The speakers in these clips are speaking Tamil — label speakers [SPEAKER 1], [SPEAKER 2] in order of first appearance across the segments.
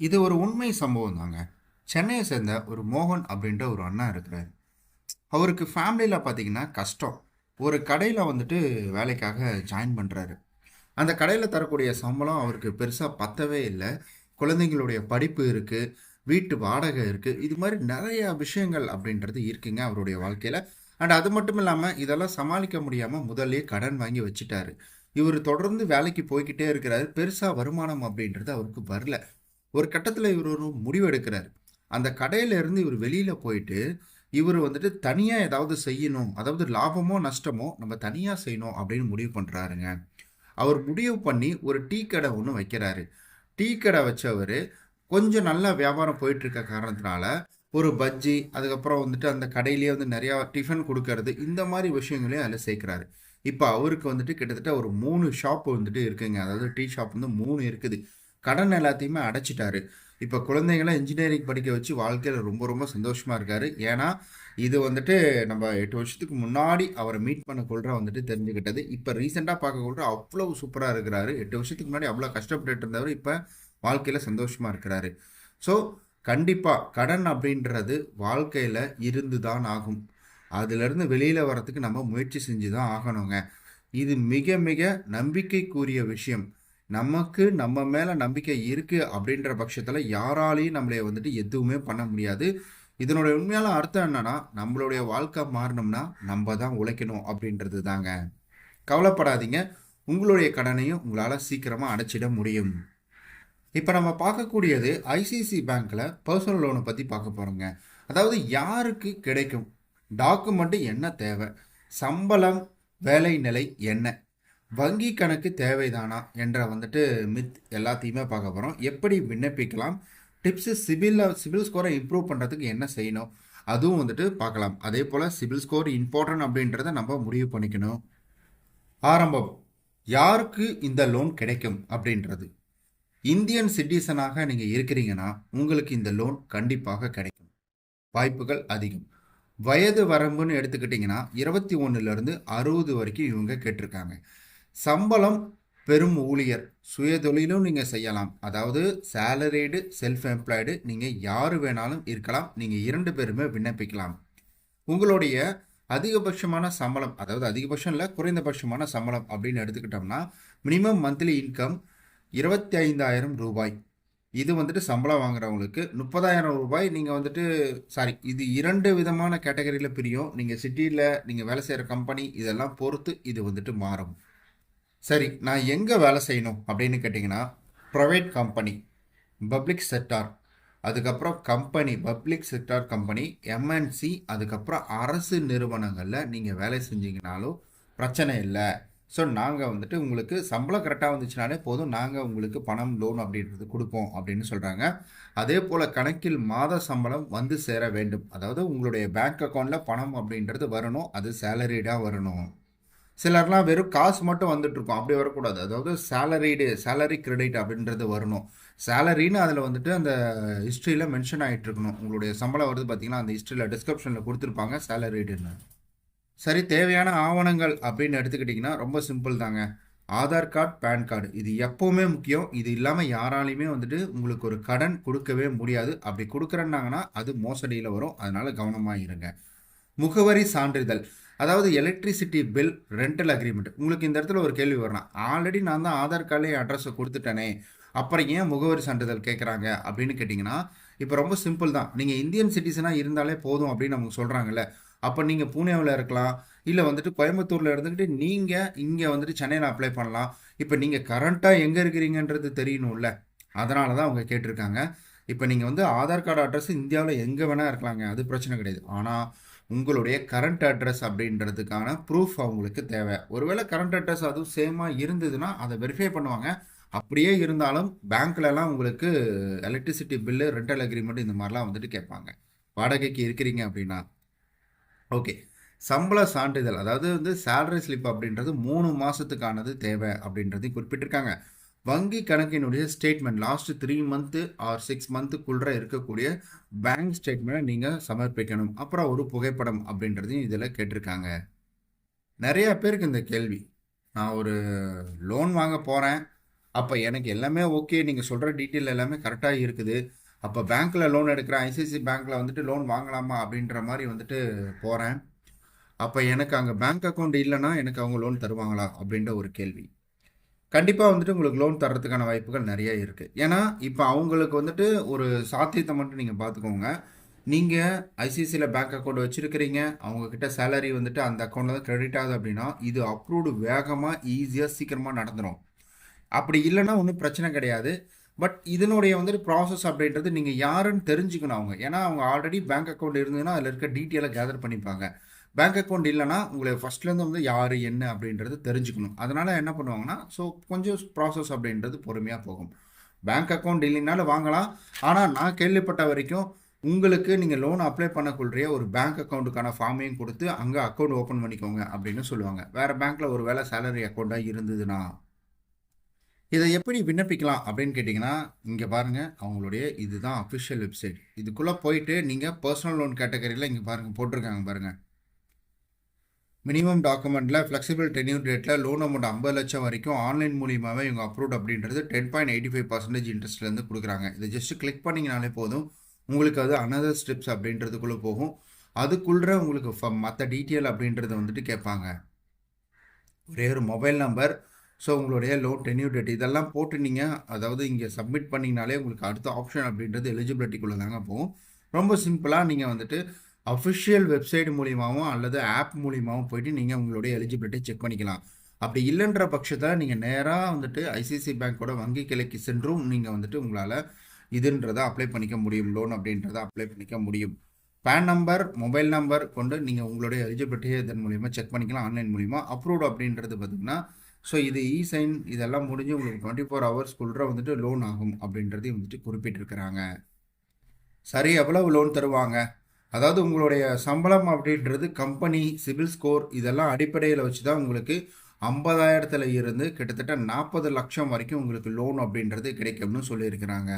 [SPEAKER 1] இது ஒரு உண்மை சம்பவம் தாங்க சென்னையை சேர்ந்த ஒரு மோகன் அப்படின்ற ஒரு அண்ணா இருக்கிறார். அவருக்கு ஃபேமிலியில் பார்த்தீங்கன்னா கஷ்டம். ஒரு கடையில் வந்துட்டு வேலைக்காக ஜாயின் பண்ணுறாரு அந்த கடையில் தரக்கூடிய சம்பளம் அவருக்கு பெருசாக பத்தவே இல்லை. குழந்தைங்களுடைய படிப்பு இருக்குது வீட்டு வாடகை இருக்குது இது மாதிரி நிறைய விஷயங்கள் அப்படின்றது இருக்குங்க அவருடைய வாழ்க்கையில். அண்ட் அது மட்டும் இல்லாமல் இதெல்லாம் சமாளிக்க முடியாமல் முதல்லயே கடன் வாங்கி வச்சுட்டாரு. இவர் தொடர்ந்து வேலைக்கு போய்கிட்டே இருக்கிறாரு. பெருசாக வருமானம் அப்படின்றது அவருக்கு வரல. ஒரு கட்டத்தில் இவர் ஒரு முடிவு எடுக்கிறார். அந்த கடையிலேருந்து இவர் வெளியில் போயிட்டு இவர் வந்துட்டு தனியாக ஏதாவது செய்யணும் அதாவது லாபமோ நஷ்டமோ நம்ம தனியாக செய்யணும் அப்படின்னு முடிவு பண்ணுறாருங்க அவர் முடிவு பண்ணி ஒரு டீ கடை ஒன்று வைக்கிறாரு. டீ கடை வச்சவர் கொஞ்சம் நல்லா வியாபாரம் போயிட்டுருக்க காரணத்தினால ஒரு பஜ்ஜி அதுக்கப்புறம் வந்துட்டு அந்த கடையிலேயே வந்து நிறையா டிஃபன் கொடுக்கறது இந்த மாதிரி விஷயங்களையும் அதில் சேர்க்குறாரு. இப்போ அவருக்கு வந்துட்டு கிட்டத்தட்ட ஒரு மூணு ஷாப் வந்துட்டு இருக்குங்க. அதாவது டீ ஷாப் வந்து மூணு இருக்குது. கடன் எல்லாத்தையுமே அடைச்சிட்டாரு. இப்போ குழந்தைங்கள இன்ஜினியரிங் படிக்க வச்சு வாழ்க்கையில் ரொம்ப ரொம்ப சந்தோஷமாக இருக்காரு. ஏன்னா இது வந்துட்டு நம்ம எட்டு வருஷத்துக்கு முன்னாடி அவரை மீட் பண்ண கொள்ற வந்துட்டு தெரிஞ்சுக்கிட்டது இப்போ ரீசெண்டாக பார்க்க கொள்ற அவ்வளோ சூப்பராக இருக்கிறாரு. எட்டு வருஷத்துக்கு முன்னாடி அவ்வளோ கஷ்டப்பட்டுட்டு இருந்தவர் இப்போ வாழ்க்கையில் சந்தோஷமாக இருக்கிறாரு. ஸோ கண்டிப்பாக கடன் அப்படின்றது வாழ்க்கையில் இருந்து தான் ஆகும். அதுலேருந்து வெளியில் வரத்துக்கு நம்ம முயற்சி செஞ்சு தான் ஆகணுங்க. இது மிக மிக நம்பிக்கைக்குரிய விஷயம். நமக்கு நம்ம மேலே நம்பிக்கை இருக்குது அப்படின்ற பட்சத்தில் யாராலையும் நம்மளை வந்துட்டு எதுவுமே பண்ண முடியாது. இதனுடைய உண்மையான அர்த்தம் என்னன்னா நம்மளுடைய வாழ்க்கை மாறணும்னா நம்ம தான் உழைக்கணும் அப்படின்றது தாங்க கவலைப்படாதீங்க. உங்களுடைய கடனையும் உங்களால் சீக்கிரமாக அடைச்சிட முடியும். இப்போ நம்ம பார்க்கக்கூடியது ஐசிசி பேங்க்கில் பர்சனல் லோனை பற்றி பார்க்க போகிறோங்க அதாவது யாருக்கு கிடைக்கும்? டாக்குமெண்ட்டு என்ன தேவை? சம்பளம் வேலை நிலை என்ன? வங்கி கணக்கு தேவைதானா என்ற வந்துட்டு மித் எல்லாத்தையுமே பார்க்க போகிறோம் எப்படி விண்ணப்பிக்கலாம்? டிப்ஸு சிபிலில் சிபில் ஸ்கோரை இம்ப்ரூவ் பண்ணுறதுக்கு என்ன செய்யணும்? அதுவும் வந்துட்டு பார்க்கலாம். அதே போல் சிபில் ஸ்கோர் இம்பார்ட்டன்ட் அப்படின்றத நம்ம முடிவு பண்ணிக்கணும். ஆரம்பம். யாருக்கு இந்த லோன் கிடைக்கும் அப்படின்றது. இந்தியன் சிட்டிசனாக நீங்கள் இருக்கிறீங்கன்னா உங்களுக்கு இந்த லோன் கண்டிப்பாக கிடைக்கும். வாய்ப்புகள் அதிகம். வயது வரம்புன்னு எடுத்துக்கிட்டிங்கன்னா இருபத்தி ஒன்றுலேருந்து அறுபது வரைக்கும் இவங்க கேட்டிருக்காங்க. சம்பளம் பெரும் ஊழியர். சுயதொழிலும் நீங்கள் செய்யலாம். அதாவது சேலரிடு செல்ஃப் எம்ப்ளாய்டு நீங்கள் யார் வேணாலும் இருக்கலாம். நீங்கள் இரண்டு பேருமே விண்ணப்பிக்கலாம். உங்களுடைய அதிகபட்சமான சம்பளம் அதாவது அதிகபட்சம் இல்லை குறைந்தபட்சமான சம்பளம் அப்படின்னு எடுத்துக்கிட்டோம்னா மினிமம் மந்த்லி இன்கம் இருபத்தி ஐந்தாயிரம் ரூபாய். இது வந்துட்டு சம்பளம் வாங்குறவங்களுக்கு முப்பதாயிரம் ரூபாய் நீங்கள் வந்துட்டு சாரி இது இரண்டு விதமான கேட்டகரியில் பிரியும். நீங்கள் சிட்டியில் நீங்கள் வேலை செய்கிற கம்பெனி இதெல்லாம் பொறுத்து இது வந்துட்டு மாறும். சரி நான் எங்கே வேலை செய்யணும் அப்படின்னு கேட்டிங்கன்னா ப்ரைவேட் கம்பெனி பப்ளிக் செக்டார் அதுக்கப்புறம் company public sector company MNC அதுக்கப்புறம் அரசு நிறுவனங்களில் நீங்கள் வேலை செஞ்சீங்கனாலும் பிரச்சனை இல்லை. ஸோ நாங்கள் வந்துட்டு உங்களுக்கு சம்பளம் கரெக்டாக வந்துச்சுனாலே போதும் நாங்கள் உங்களுக்கு பணம் லோன் அப்படின்றது கொடுப்போம் அப்படின்னு சொல்கிறாங்க அதே போல் கணக்கில் மாத சம்பளம் வந்து சேர வேண்டும். அதாவது உங்களுடைய பேங்க் அக்கௌண்ட்டில் பணம் அப்படின்றது வரணும் அது சேலரிடாக வரணும். சிலர்லாம் வெறும் காசு மட்டும் வந்துட்டுருக்கும். அப்படி வரக்கூடாது. அதாவது சேலரிடு சேலரி கிரெடிட் அப்படின்றது வரணும். சேலரின்னு அதில் வந்துட்டு அந்த ஹிஸ்ட்ரியில் மென்ஷன் ஆகிட்டு இருக்கணும் உங்களுடைய சம்பளம் வருது பார்த்தீங்கன்னா அந்த ஹிஸ்ட்ரியில் டிஸ்கிரிப்ஷனில் கொடுத்துருப்பாங்க சேலரிடுன்னு சரி தேவையான ஆவணங்கள் அப்படின்னு எடுத்துக்கிட்டிங்கன்னா ரொம்ப சிம்பிள் தாங்க. ஆதார் கார்டு பேன் கார்டு இது எப்போவுமே முக்கியம். இது இல்லாமல் யாராலையுமே வந்துட்டு உங்களுக்கு ஒரு கடன் கொடுக்கவே முடியாது. அப்படி கொடுக்குறேன்னாங்கன்னா அது மோசடியில் வரும். அதனால் கவனமாக இருங்க. முகவரி சான்றிதழ். அதாவது எலக்ட்ரிசிட்டி பில் ரெண்டல் அக்ரிமெண்ட் உங்களுக்கு இந்த இடத்துல ஒரு கேள்வி வரலாம் ஆல்ரெடி நான் தான் ஆதார் கார்டு அட்ரஸை கொடுத்துட்டேனே அப்புறம் ஏன் முகவரி சான்றிதழ் கேட்குறாங்க அப்படின்னு கேட்டிங்கன்னா இப்போ ரொம்ப சிம்பிள் தான். நீங்கள் இந்தியன் சிட்டிசனாக இருந்தாலே போதும் அப்படின்னு நமக்கு சொல்கிறாங்கல்ல அப்போ நீங்கள் பூனேவில் இருக்கலாம் இல்லை வந்துட்டு கோயம்புத்தூரில் இருந்துக்கிட்டு நீங்கள் இங்கே வந்துட்டு சென்னையில் அப்ளை பண்ணலாம். இப்போ நீங்கள் கரண்ட்டாக எங்கே இருக்கிறீங்கன்றது தெரியணும்ல. அதனால தான் அவங்க கேட்டிருக்காங்க. இப்போ நீங்கள் வந்து ஆதார் கார்டு அட்ரஸ் இந்தியாவில் எங்கே வேணால் இருக்கலாங்க அது பிரச்சனை கிடையாது. ஆனால் உங்களுடைய கரண்ட் அட்ரஸ் அப்படின்றதுக்கான ப்ரூஃப் அவங்களுக்கு தேவை. ஒருவேளை கரண்ட் அட்ரஸ் அதுவும் சேமாக இருந்ததுன்னா அதை வெரிஃபை பண்ணுவாங்க. அப்படியே இருந்தாலும் பேங்க்லலாம் உங்களுக்கு எலக்ட்ரிசிட்டி பில்லு ரெண்டல் அக்ரிமெண்ட் இந்த மாதிரிலாம் வந்துட்டு கேட்பாங்க. வாடகைக்கு இருக்கிறீங்க அப்படின்னா. ஓகே சம்பள சான்றிதழ் அதாவது வந்து சேலரி ஸ்லிப் அப்படின்றது மூணு மாதத்துக்கானது தேவை அப்படின்றதையும் குறிப்பிட்டிருக்காங்க. வங்கி கணக்கினுடைய statement last three month or six மந்த்துக்குள்ளே இருக்கக்கூடிய பேங்க் ஸ்டேட்மெண்ட்டை நீங்கள் சமர்ப்பிக்கணும். அப்புறம் ஒரு புகைப்படம் அப்படின்றதையும் இதில் கேட்டிருக்காங்க. நிறையா பேருக்கு இந்த கேள்வி. நான் ஒரு லோன் வாங்க போகிறேன் அப்போ எனக்கு எல்லாமே ஓகே நீங்கள் சொல்கிற டீட்டெயில் எல்லாமே கரெக்டாக இருக்குது. அப்போ பேங்க்கில் லோன் எடுக்கிறேன். ஐசிஐசி பேங்க்கில் வந்துட்டு லோன் வாங்கலாமா அப்படின்ற மாதிரி வந்துட்டு போகிறேன் அப்போ எனக்கு அங்கே பேங்க் அக்கௌண்ட் இல்லைன்னா எனக்கு அவங்க லோன் தருவாங்களா அப்படின்ற ஒரு கேள்வி. கண்டிப்பாக வந்துட்டு உங்களுக்கு லோன் தர்றதுக்கான வாய்ப்புகள் நிறைய இருக்குது ஏன்னா இப்போ அவங்களுக்கு வந்துட்டு ஒரு சாத்தியத்தை மட்டும் நீங்கள் பார்த்துக்கோங்க நீங்கள் ஐசிசியில் பேங்க் அக்கௌண்ட் வச்சுருக்கிறீங்க. அவங்கக்கிட்ட சேலரி வந்துட்டு அந்த அக்கௌண்ட்டில் தான் கிரெடிட் ஆகுது அப்படின்னா இது அப்ரூவ்டு வேகமாக ஈஸியாக சீக்கிரமாக நடந்துடும் அப்படி இல்லைன்னா ஒன்றும் பிரச்சனை கிடையாது. பட் இதனுடைய வந்துட்டு ப்ராசஸ் அப்படின்றது நீங்கள் யாருன்னு தெரிஞ்சுக்கணும் அவங்க. ஏன்னா அவங்க ஆல்ரெடி பேங்க் அக்கௌண்ட் இருந்ததுன்னா அதில் இருக்க டீட்டெயிலை கேதர் பண்ணிப்பாங்க. பேங்க் அக்கௌண்ட் இல்லைன்னா உங்களை ஃபஸ்ட்லேருந்து வந்து யார் என்ன அப்படின்றது தெரிஞ்சுக்கணும். அதனால் என்ன பண்ணுவாங்கன்னா ஸோ கொஞ்சம் ப்ராசஸ் அப்படின்றது பொறுமையாக போகும். பேங்க் அக்கௌண்ட் இல்லைனாலும் வாங்கலாம். ஆனால் நான் கேள்விப்பட்ட வரைக்கும் உங்களுக்கு நீங்கள் லோன் அப்ளை பண்ணக்கூடிய ஒரு பேங்க் அக்கௌண்ட்டுக்கான ஃபார்மையும் கொடுத்து அங்கே அக்கௌண்ட் ஓப்பன் பண்ணிக்கோங்க அப்படின்னு சொல்லுவாங்க. வேறு பேங்க்கில் ஒரு வேலை சேலரி அக்கௌண்ட்டாக இருந்ததுன்னா? இதை எப்படி விண்ணப்பிக்கலாம் அப்படின்னு கேட்டிங்கன்னா இங்கே பாருங்கள் அவங்களுடைய இதுதான் அஃபிஷியல் வெப்சைட் இதுக்குள்ளே போயிட்டு நீங்கள் பர்சனல் லோன் கேட்டகரியில் இங்கே பாருங்கள் போட்டிருக்காங்க பாருங்கள் மினிமம் டாக்குமெண்ட்டில் ஃப்ளெக்சிபிள் டென்யூர் டேட்டில் லோன் அமௌண்ட் ஐம்பது லட்சம் வரைக்கும் ஆன்லைன் மூலியமாகவே இவங்க அப்ரூவ்ட் அப்படின்றது ten point eighty five percentage இன்ட்ரெஸ்ட்லேருந்து கொடுக்குறாங்க. இதை ஜஸ்ட் கிளிக் பண்ணிங்கனாலே போதும். உங்களுக்கு அது அனதர் ஸ்டெப்ஸ் அப்படின்றதுக்குள்ளே போகும். அதுக்குள்ளே உங்களுக்கு மற்ற டீட்டெயில் அப்படின்றத வந்துட்டு கேட்பாங்க. ஒரே ஒரு மொபைல் நம்பர் ஸோ உங்களுடைய லோன் டென்யூ டேட் இதெல்லாம் போட்டு நீங்கள் அதாவது இங்கே சப்மிட் பண்ணிங்கனாலே உங்களுக்கு அடுத்த ஆப்ஷன் அப்படின்றது எலிஜிபிலிட்டிக்குள்ளே தாங்க போகும். ரொம்ப சிம்பிளாக நீங்கள் வந்துட்டு அஃபிஷியல் வெப்சைட் மூலியமாகவும் அல்லது ஆப் மூலியமாகவும் போயிட்டு நீங்கள் உங்களுடைய எலிஜிபிலிட்டி செக் பண்ணிக்கலாம். அப்படி இல்லைன்ற பட்சத்தில் நீங்கள் நேராக வந்துட்டு ஐசிசி பேங்க்கோட வங்கி கிளைக்கு சென்றும் நீங்கள் வந்துட்டு உங்களால் இதுன்றதை அப்ளை பண்ணிக்க முடியும். லோன் அப்படின்றத அப்ளை பண்ணிக்க முடியும். பேன் நம்பர் மொபைல் நம்பர் கொண்டு நீங்கள் உங்களுடைய எலிஜிபிலிட்டியை இதன் மூலிமா செக் பண்ணிக்கலாம். ஆன்லைன் மூலிமா அப்ரூவ்டு அப்படின்றது பார்த்திங்கன்னா ஸோ இது இ சைன் இதெல்லாம் முடிஞ்சு உங்களுக்கு டுவெண்ட்டி ஃபோர் ஹவர்ஸ்க்குள்ளே வந்துட்டு லோன் ஆகும் அப்படின்றதையும் வந்துட்டு குறிப்பிட்டிருக்கிறாங்க. சரி எவ்வளவு லோன் தருவாங்க? அதாவது உங்களுடைய சம்பளம் அப்படின்றது கம்பெனி சிபில் ஸ்கோர் இதெல்லாம் அடிப்படையில் வச்சு தான் உங்களுக்கு ஐம்பதாயிரத்தில் இருந்து கிட்டத்தட்ட நாற்பது லட்சம் வரைக்கும் உங்களுக்கு லோன் அப்படின்றது கிடைக்கும்னு சொல்லியிருக்கிறாங்க.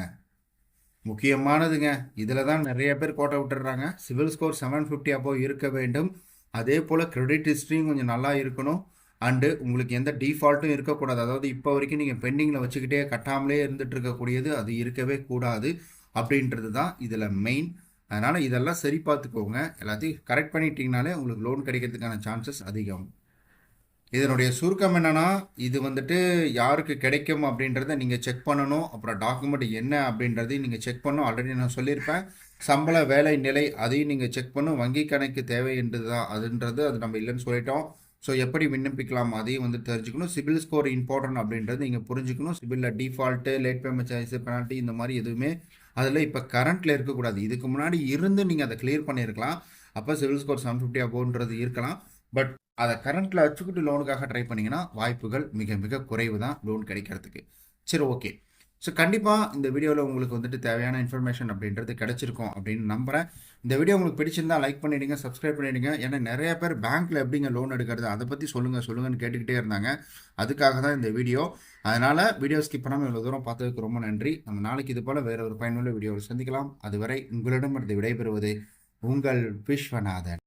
[SPEAKER 1] முக்கியமானதுங்க இதில் தான் நிறைய பேர் கோட்டை விட்டுறாங்க சிவில் ஸ்கோர் செவன் ஃபிஃப்டி அப்போ இருக்க வேண்டும். அதே போல் கிரெடிட் ஹிஸ்ட்ரியும் கொஞ்சம் நல்லா இருக்கணும். அண்டு உங்களுக்கு எந்த டிஃபால்ட்டும் இருக்கக்கூடாது. அதாவது இப்போ வரைக்கும் நீங்கள் பெண்டிங்கில் வச்சுக்கிட்டே கட்டாமலே இருந்துட்டு இருக்கக்கூடியது அது இருக்கவே கூடாது அப்படின்றது தான் இதில் மெயின் அதனால் இதெல்லாம் சரி பார்த்துக்கோங்க. எல்லாத்தையும் கரெக்ட் பண்ணிட்டீங்கனாலே உங்களுக்கு லோன் கிடைக்கிறதுக்கான சான்சஸ் அதிகம். இதனுடைய சுருக்கம் என்னென்னா இது வந்துட்டு யாருக்கு கிடைக்கும் அப்படின்றத நீங்கள் செக் பண்ணணும். அப்புறம் டாக்குமெண்ட் என்ன அப்படின்றதையும் நீங்கள் செக் பண்ணணும். ஆல்ரெடி நான் சொல்லியிருப்பேன். சம்பள வேலை நிலை அதையும் நீங்கள் செக் பண்ணும் வங்கி கணக்கு தேவை என்றது தான் அதுன்றது அது நம்ம இல்லைன்னு சொல்லிட்டோம். ஸோ எப்படி விண்ணப்பிக்கலாம் அதையும் வந்து தெரிஞ்சுக்கணும். சிபில் ஸ்கோர் இம்பார்ட்டன்ட் அப்படின்றது நீங்கள் புரிஞ்சுக்கணும். சிபிலில் default late payment charges penalty இந்த மாதிரி எதுவுமே அதில் இப்போ கரண்ட்டில் இருக்கக்கூடாது. இதுக்கு முன்னாடி இருந்து நீங்கள் அதை கிளியர் பண்ணியிருக்கலாம். அப்போ சிவில் ஸ்கோர் செவன் ஃபிஃப்டி அபோன்றது இருக்கலாம். பட் அதை கரண்ட்டில் வச்சுக்கிட்டு லோனுக்காக ட்ரை பண்ணிங்கன்னா வாய்ப்புகள் மிக மிக குறைவு தான் லோன் கிடைக்கிறதுக்கு. சரி ஓகே ஸோ கண்டிப்பாக இந்த வீடியோவில் உங்களுக்கு வந்துட்டு தேவையான இன்ஃபர்மேஷன் அப்படின்றது கிடச்சிருக்கும் அப்படின்னு நம்புகிறேன் இந்த வீடியோ உங்களுக்கு பிடிச்சிருந்தா லைக் பண்ணிவிடுங்க சப்ஸ்கிரைப் பண்ணிவிடுங்க ஏன்னா நிறைய பேர் பேங்க்கில் எப்படிங்க லோன் எடுக்கிறது? அதை பற்றி சொல்லுங்கள் சொல்லுங்கன்னு கேட்டுக்கிட்டே இருந்தாங்க. அதுக்காக தான் இந்த வீடியோ. அதனால் வீடியோ ஸ்கிப் பண்ணாமல் இவ்வளோ தூரம் பார்த்ததுக்கு ரொம்ப நன்றி. நம்ம நாளைக்கு இது போல் வேறு ஒரு பயனுள்ள வீடியோவில் சந்திக்கலாம். அதுவரை உங்களிடமிருந்து விடைபெறுவது உங்கள் விஸ்வநாதன்.